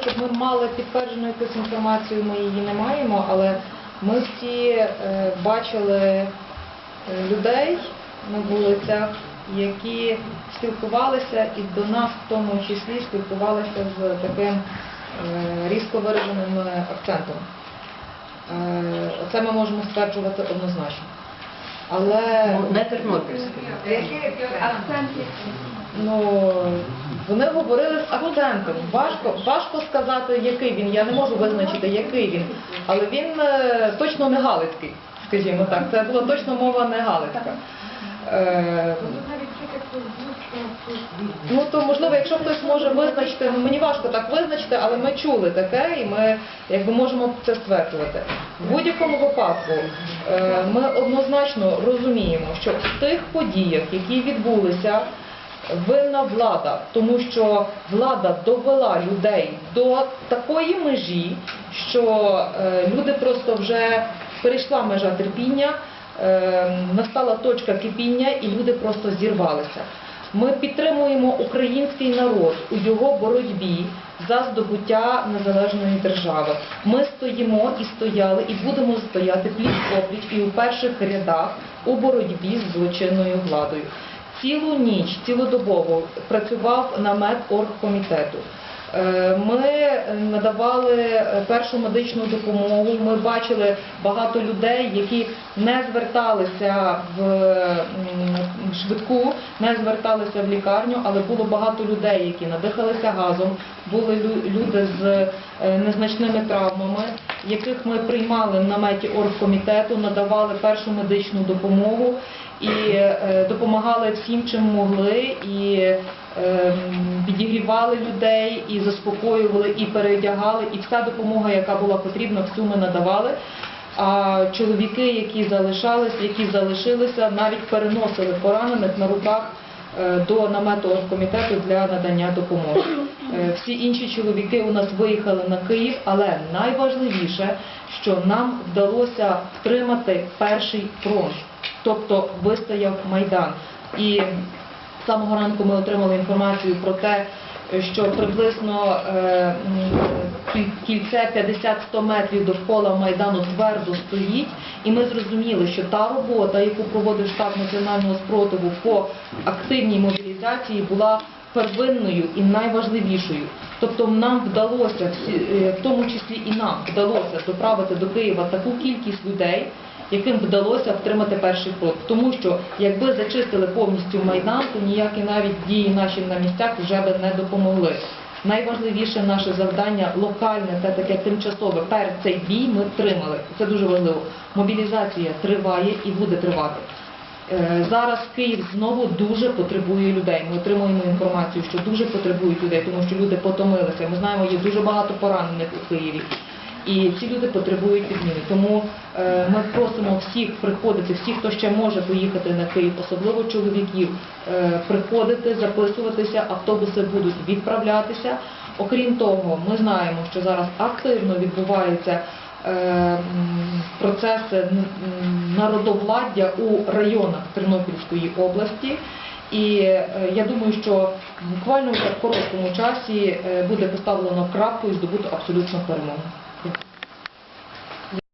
щоб ми мали підтверджену якусь інформацію, ми її не маємо, але ми всі е, бачили е, людей на вулицях, які спілкувалися і до нас в тому числі спілкувалися з таким е, різко вираженим акцентом. Е, Це ми можемо стверджувати однозначно. Але Ну, Не тернопільський акцент. Ну, вони говорили з акцентом. Важко, важко сказати, який він. Я не можу визначити, який він. Але він е, точно не галицький, скажімо так. Це була точно мова не галицька. Е, ну то можливо, якщо хтось може визначити, ну мені важко так визначити, але ми чули таке і ми якби можемо це стверджувати. В будь-якому випадку е, ми однозначно розуміємо, що в тих подіях, які відбулися, винна влада, тому що влада довела людей до такої межі, що е, люди просто вже перейшла межа терпіння, настала точка кипіння, і люди просто зірвалися. Ми підтримуємо український народ у його боротьбі за здобуття незалежної держави. Ми стоїмо і стояли, і будемо стояти пліч опліч і у перших рядах у боротьбі з злочинною владою. Цілу ніч, цілодобово працював намет оргкомітету. Е, Ми надавали е, першу медичну допомогу. Ми бачили багато людей, які не зверталися в швидку, не зверталися в лікарню, але було багато людей, які надихалися газом. Були люди з е, незначними травмами, яких ми приймали в наметі оргкомітету, надавали першу медичну допомогу і е, допомагали всім, чим могли, і е, підігрівали людей, і заспокоювали, і переодягали, і вся допомога, яка була потрібна, всю ми надавали. А чоловіки, які залишались, які залишилися, навіть переносили поранених на руках е, до намету оргкомітету для надання допомоги. Е, Всі інші чоловіки у нас виїхали на Київ, але найважливіше, що нам вдалося втримати перший фронт, тобто вистояв Майдан. І самого ранку ми отримали інформацію про те, що приблизно е, кільце 50-100 метрів довкола Майдану твердо стоїть, і ми зрозуміли, що та робота, яку проводив штаб національного спротиву по активній мобілізації, була первинною і найважливішою. Тобто нам вдалося, е, в тому числі і нам вдалося доправити до Києва таку кількість людей, яким вдалося втримати перший фронт. Тому що якби зачистили повністю Майдан, то ніякі навіть дії наші на місцях вже би не допомогли. Найважливіше наше завдання локальне, це таке тимчасове. Перед цей бій ми втримали. Це дуже важливо. Мобілізація триває і буде тривати. Е, Зараз Київ знову дуже потребує людей. Ми отримуємо інформацію, що дуже потребують людей, тому що люди потомилися. Ми знаємо, є дуже багато поранених у Києві. І ці люди потребують підміни. Тому е, ми просимо всіх приходити, всіх, хто ще може поїхати на Київ, особливо чоловіків, е, приходити, записуватися, автобуси будуть відправлятися. Окрім того, ми знаємо, що зараз активно відбуваються е, процеси народовладдя у районах Тернопільської області. І я думаю, що буквально в короткому часі буде поставлено крапку і здобуто абсолютно перемогу.